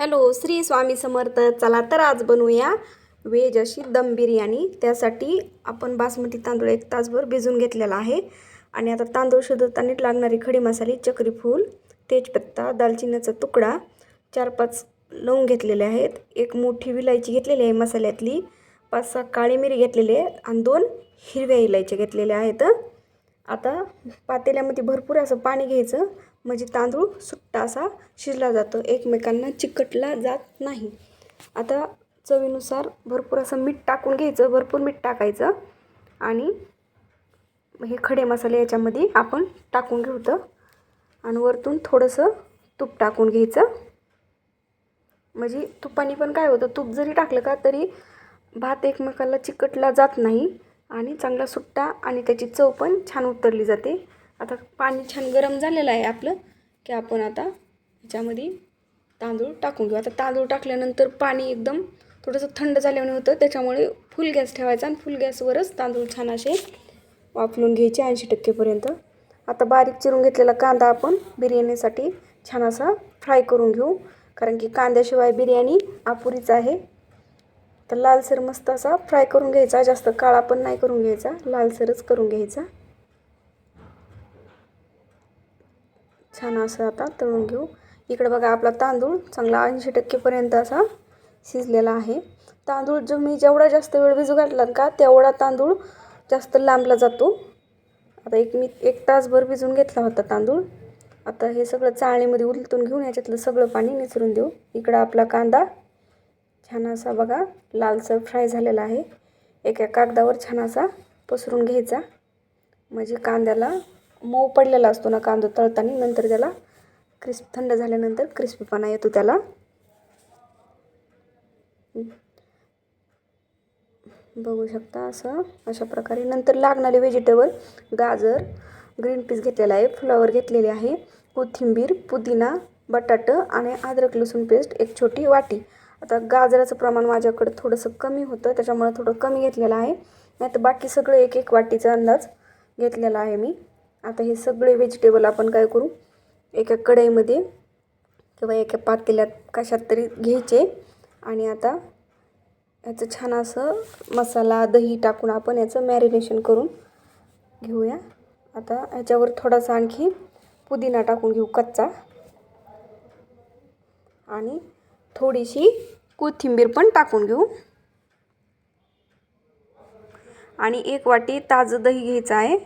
Hello Shri Swami Samarth. चला तर आज बनवूया वेज अशी दम बिर्याणी. त्यासाठी आपण बासमती तांदूळ एक तासभर भिजून घेतलेला आहे. आणि आता तांदूळ शिजवताना लागणारी खडी मसाले चक्रीफूल तेजपत्ता दालचिनीचा तुकडा चार पाच लवंग घेतलेले आहेत. एक मोठी विलायची घेतलेली आहे मसाल्यातली. पाच सहा काळी मिरी घेतलेली आहे आणि दोन हिरव्या इलायच्या घेतलेल्या आहेत. आता पातेल्यामध्ये भरपूर असं पाणी घ्यायचं. म्हणजे तांदूळ सुट्टा असा शिजला जातो. एकमेकांना चिकटला जात नाही. आता चवीनुसार भरपूर असं मीठ टाकून घ्यायचं भरपूर मीठ टाकायचं आणि हे खडे मसाले याच्यामध्ये आपण टाकून घेऊतं आणि वरतून थोडंसं तूप टाकून घ्यायचं. म्हणजे तुपाने पण काय होतं तूप जरी टाकलं का तरी भात एकमेकाला चिकटला जात नाही आणि चांगला सुट्टा आणि त्याची चव पण छान उतरली जाते. आता पाणी छान गरम झालेलं आहे आपलं की आपण आता ह्याच्यामध्ये तांदूळ टाकून घेऊ. आता तांदूळ टाकल्यानंतर पाणी एकदम थोडंसं थंड झाल्याने होतं त्याच्यामुळे फुल गॅस ठेवायचा आणि फुल गॅसवरच तांदूळ छान असे वाफलून घ्यायचे ऐंशी टक्केपर्यंत आता बारीक चिरून घेतलेला कांदा आपण बिर्याणीसाठी छान असा फ्राय करून घेऊ कारण की कांद्याशिवाय बिर्याणी अपुरीच आहे. तर लालसर मस्त असा फ्राय करून घ्यायचा जास्त काळा पण नाही करून घ्यायचा लालसरच करून घ्यायचा. छान असं आता तळून घेऊ. इकडे बघा आपला तांदूळ चांगला ऐंशी टक्केपर्यंत असा शिजलेला आहे. तांदूळ जो मी जेवढा जास्त वेळ भिजू घातला का तेवढा तांदूळ जास्त लांबला जातो. आता एक मी एक तासभर भिजून घेतला होता तांदूळ. आता हे सगळं चाळणीमध्ये उलटून घेऊन याच्यातलं सगळं पाणी निचरून देऊ. इकडं आपला कांदा छान असा बघा लालसर फ्राय झालेला आहे. एका कागदावर छान असा पसरून घ्यायचा. म्हणजे कांद्याला मऊ पडलेला असतो ना कांदा तळताना नंतर त्याला क्रिस्प थंड झाल्यानंतर क्रिस्पीपणा येतो त्याला. बघू शकता असं अशा प्रकारे. नंतर लागणारे व्हेजिटेबल गाजर ग्रीन पीस घेतलेला आहे. फ्लॉवर घेतलेले आहे. कोथिंबीर पुदिना बटाटं आणि अद्रक लसूण पेस्ट एक छोटी वाटी. आता गाजराचं प्रमाण माझ्याकडं थोडंसं कमी होतं त्याच्यामुळे थोडं कमी घेतलेलं आहे. नाही तर बाकी सगळं एक एक वाटीचा अंदाज घेतलेला आहे मी. आता हे सगळे व्हेजिटेबल आपण काय करू? एका कढईमध्ये किंवा एका पातेल्यात कशात तरी घ्यायचे. आणि आता याचं छान असं मसाला दही टाकून आपण याचं मॅरिनेशन करून घेऊया. आता ह्याच्यावर थोडासा आणखी पुदिना टाकून घेऊ कच्चा. आणि थोडीशी कोथिंबीर पण टाकून घेऊ. आणि एक वाटी ताजं दही घ्यायचं आहे.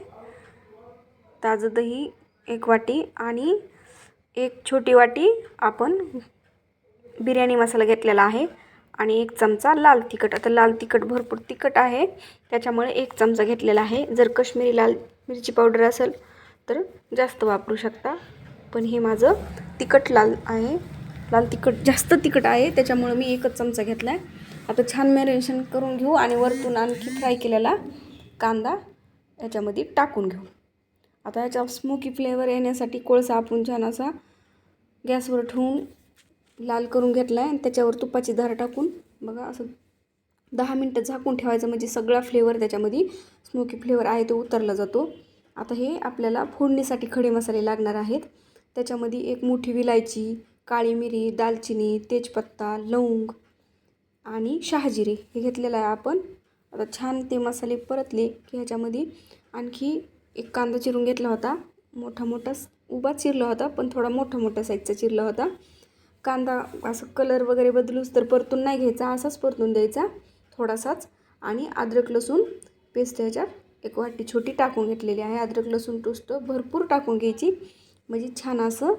ताजं दही एक वाटी आणि एक छोटी वाटी आपण बिर्याणी मसाला घेतलेला आहे. आणि एक चमचा लाल तिखट. आता लाल तिखट भरपूर तिखट आहे. त्याच्यामुळे एक चमचा घेतलेला आहे. जर कश्मीरी लाल मिरची पावडर असेल तर जास्त वापरू शकता. पण हे माझं तिखट लाल आहे. लाल तिखट जास्त तिखट आहे. त्याच्यामुळं मी एकच चमचा घेतला आहे आता छान मॅरिनेशन करून घेऊ आणि वरतून आणखी फ्राय केलेला कांदा याच्यामध्ये टाकून घेऊ. आता याच्या स्मोकी फ्लेवर येण्यासाठी कोळसा आपण छान असा गॅसवर ठेवून लाल करून घेतला आहे आणि त्याच्यावर तुपाची धार टाकून बघा असं दहा मिनटं झाकून ठेवायचं म्हणजे सगळा फ्लेवर त्याच्यामध्ये स्मोकी फ्लेवर आहे तो उतरला जातो. आता हे आपल्याला फोडणीसाठी खडे मसाले लागणार आहेत. त्याच्यामध्ये एक मोठी विलायची काळी मिरी दालचिनी तेजपत्ता लवंग आणि शहाजिरे हे घेतलेलं आहे आपण. आता छान ते मसाले परतले की ह्याच्यामध्ये आणखी एक कांदा चिरून घेतला होता. मोठा मोठा उभा चिरला होता पण थोडा मोठा मोठा साईजचा चिरला होता. कांदा असं कलर वगैरे बदलूच तर परतून नाही घ्यायचा असाच परतून द्यायचा थोडासाच. आणि अद्रक लसूण पेस्ट ह्याच्यात एक वाटी छोटी टाकून घेतलेली आहे. अद्रक लसूण टोस्ट भरपूर टाकून घ्यायची. म्हणजे छान असं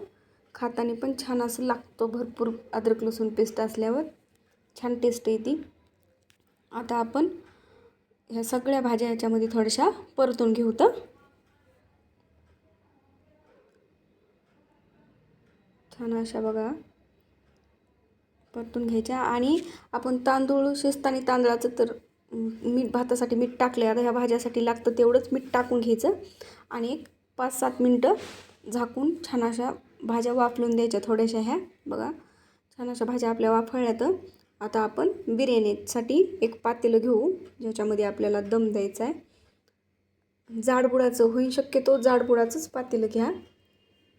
खाताने पण छान असं लागतं भरपूर अद्रक लसूण पेस्ट असल्यावर. छान टेस्ट येते. आता आपण ह्या सगळ्या भाज्या ह्याच्यामध्ये थोड्याशा परतून घेऊ तर. छान अशा बघा. परतून घ्यायच्या आणि आपण तांदूळ शिजताना तांदळाचं तर मीठ भातासाठी मीठ टाकले आता ह्या भाज्यासाठी लागतं तेवढंच मीठ टाकून घ्यायचं आणि एक पाच सात मिनटं झाकून छान अशा भाज्या वाफलून द्यायच्या थोड्याशा ह्या. बघा छान अशा भाज्या आपल्या वाफळल्या तर आता आपण बिर्याणीसाठी एक पातेलं घेऊ ज्याच्यामध्ये आपल्याला दम द्यायचा आहे जाडबुडाचं होईल शक्यतो जाडबुडाचंच पातेलं घ्या.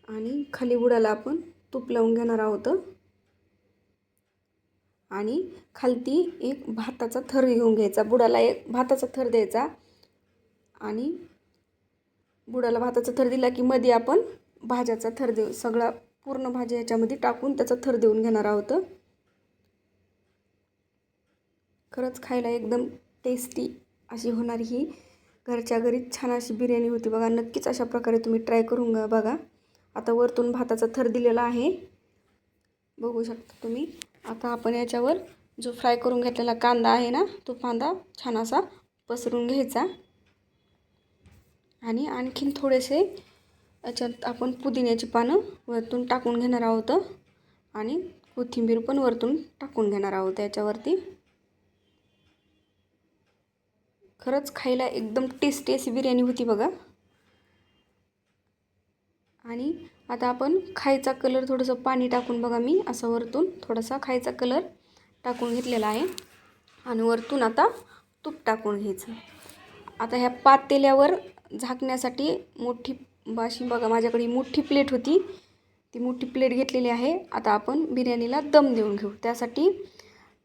आणि खाली बुडाला आपण तूप लावून घेणार आहोत. आणि खालती एक भाताचा थर घेऊन घ्यायचा. बुडाला एक भाताचा थर द्यायचा. आणि बुडाला भाताचा थर दिला की मध्ये आपण भाज्याचा थर देऊ. सगळा पूर्ण भाज्या याच्यामध्ये टाकून त्याचा थर देऊन घेणार आहोत. खरंच खायला एकदम टेस्टी अशी होणारी ही. घरच्या घरीच छान अशी बिर्याणी होती बघा. नक्कीच अशा प्रकारे तुम्ही ट्राय करून बघा. आता वरतून भाताचा थर दिलेला आहे. बघू शकता तुम्ही. आता आपण याच्यावर जो फ्राय करून घेतलेला कांदा आहे ना तो कांदा छान असा पसरून घ्यायचा. आणि आणखीन थोडेसे याच्यात आपण पुदिन्याची पानं वरतून टाकून घेणार आहोत. आणि कोथिंबीर पण वरतून टाकून घेणार आहोत याच्यावरती. खरंच खायला एकदम टेस्टी अशी बिर्याणी होती बघा. आणि आता आपण खायचा कलर थोडंसं पाणी टाकून बघा मी असं वरतून थोडासा खायचा कलर टाकून घेतलेला आहे. आणि वरतून आता तूप टाकून घ्यायचं. आता ह्या पातेल्यावर झाकण्यासाठी मोठी अशी बघा माझ्याकडे मोठी प्लेट होती. ती मोठी प्लेट घेतलेली आहे. आता आपण बिर्याणीला दम देऊन घेऊ. त्यासाठी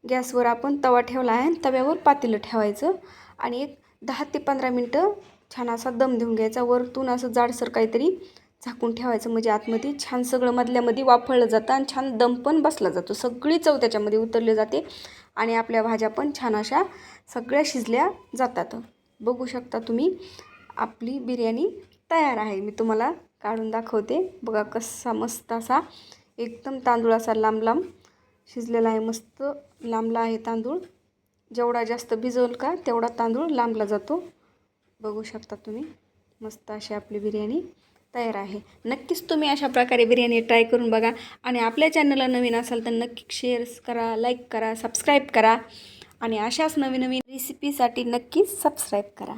गॅसवर आपण तवा ठेवला आहे तव्यावर पातेलं ठेवायचं. आणि एक दहा ते पंधरा मिनटं छान असा दम देऊन घ्यायचा. वरतून असं जाडसर काहीतरी झाकून ठेवायचं म्हणजे आतमध्ये. छान सगळं मधल्यामध्ये वाफळलं जातं आणि छान दम पण बसला जातो. सगळी चव त्याच्यामध्ये उतरली जाते आणि आपल्या भाज्या पण छान अशा सगळ्या शिजल्या जातात. बघू शकता तुम्ही आपली बिर्याणी तयार आहे. मी तुम्हाला काढून दाखवते. बघा कसा मस्त असा एकदम तांदूळ असा लांब लांब शिजलेला आहे. मस्त लांबला आहे तांदूळ. जेवढा जास्त भिजवल का तेवढा तांदूळ लांबला जातो. बघू शकता तुम्ही मस्त अशी आपली बिर्याणी तयार आहे. नक्कीच तुम्ही अशा प्रकारे बिर्याणी ट्राय करून बघा. आणि आपल्या चॅनलला नवीन असाल तर नक्की शेअर्स करा लाईक करा सबस्क्राईब करा. आणि अशाच नवीन नवीन रेसिपीसाठी नक्कीच सबस्क्राईब करा.